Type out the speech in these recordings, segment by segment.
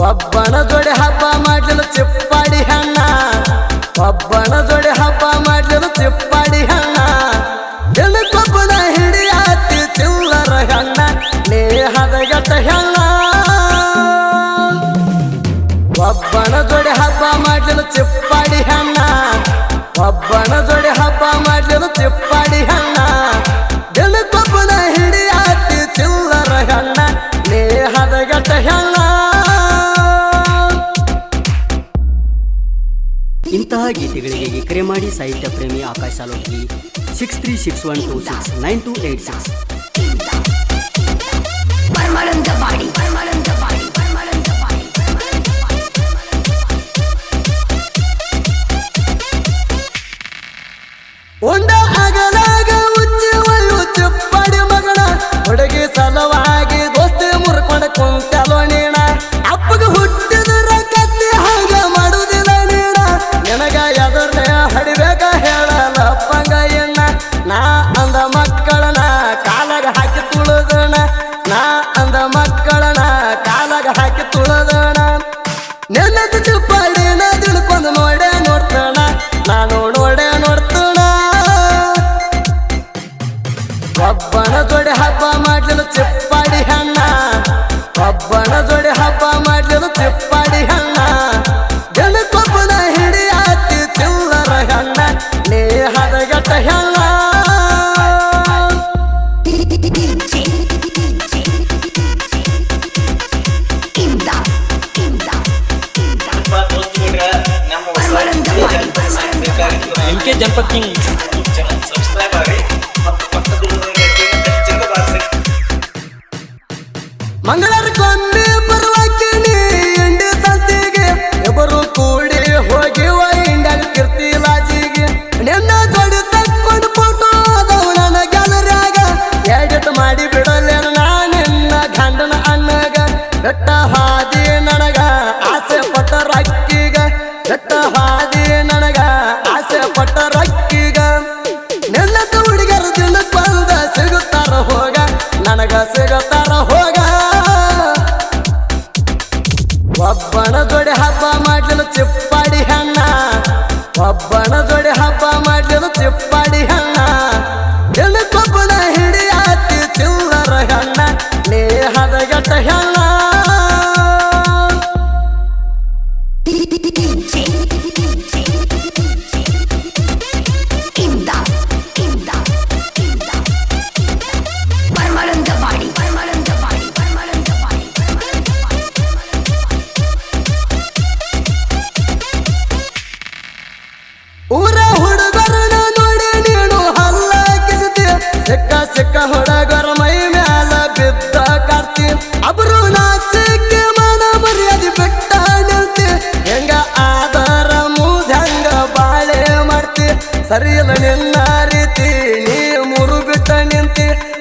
ಒಬ್ಬನ ಜೋಡಿ ಹಬ್ಬ ಮಾಡಲು ಚಿಪ್ಪಾಡಿ ಹಣ್ಣ. ಒಬ್ಬನ ಜೋಡಿ ಇಂತಹ ಗೀತೆಗಳಿಗೆ ಕರೆ ಮಾಡಿ ಸಾಹಿತ್ಯ ಪ್ರೇಮಿ ಆಕಾಶ ಸಾಲೋಕಿ six three six one two six nine two eight six Jumper King. Mangalarikon.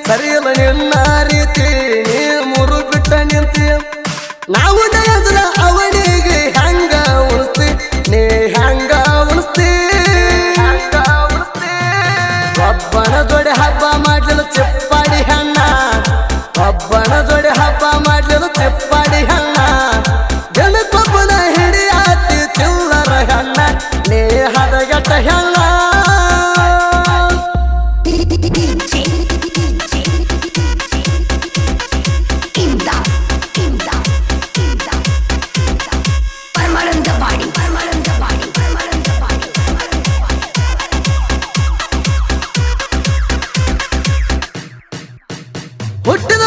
ಸರಿಯಲ್ಲ ನಿನ್ನ ರೀತಿ ನೀ ಮುರು ಬಿಟ್ಟ ನಿಂತಿ. ನಾವು ಡೇಂದ್ರ ಅವನಿಗೆ ಹೆಂಗ ಉಳಿಸ್ತಿ ನೀ ಹೆಂಗ ಉಳಿಸ್ತಿ ಹಬ್ಬನ ದೊಡ್ಡ ಹಬ್ಬ ಮಾಡ್ಲಿಲ್ಲ ಚಿಪ್ಪ. ஒட்டு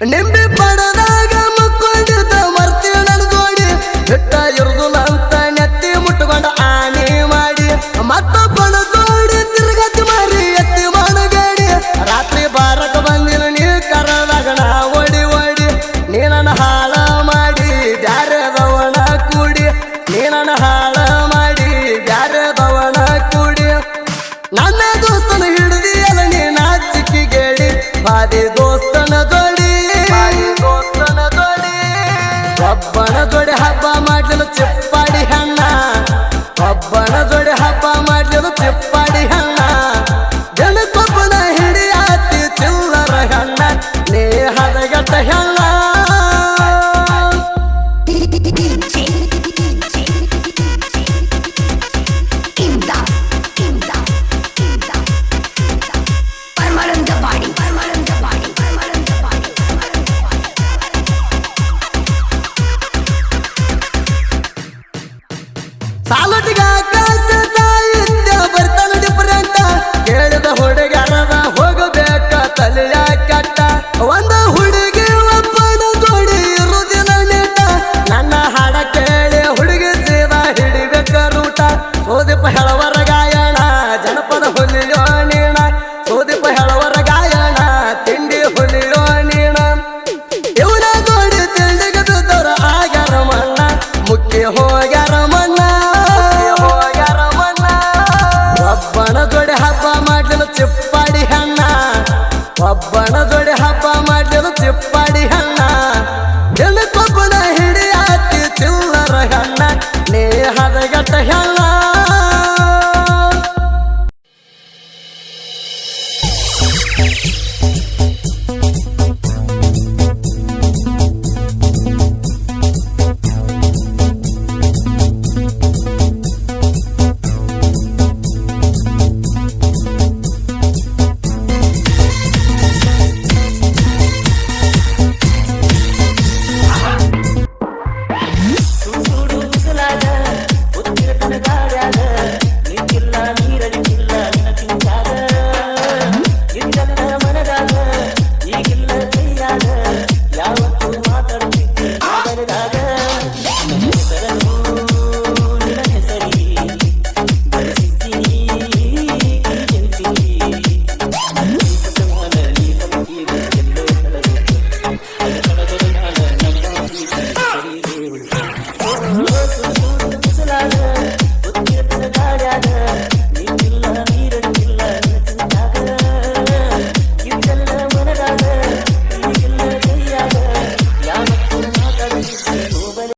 ನಿಂಬೆ ಪಡದಾಗ ಜೊತೆ ಮರ್ತಿ ನನ್ ಜೋಡಿ ಬಿಟ್ಟ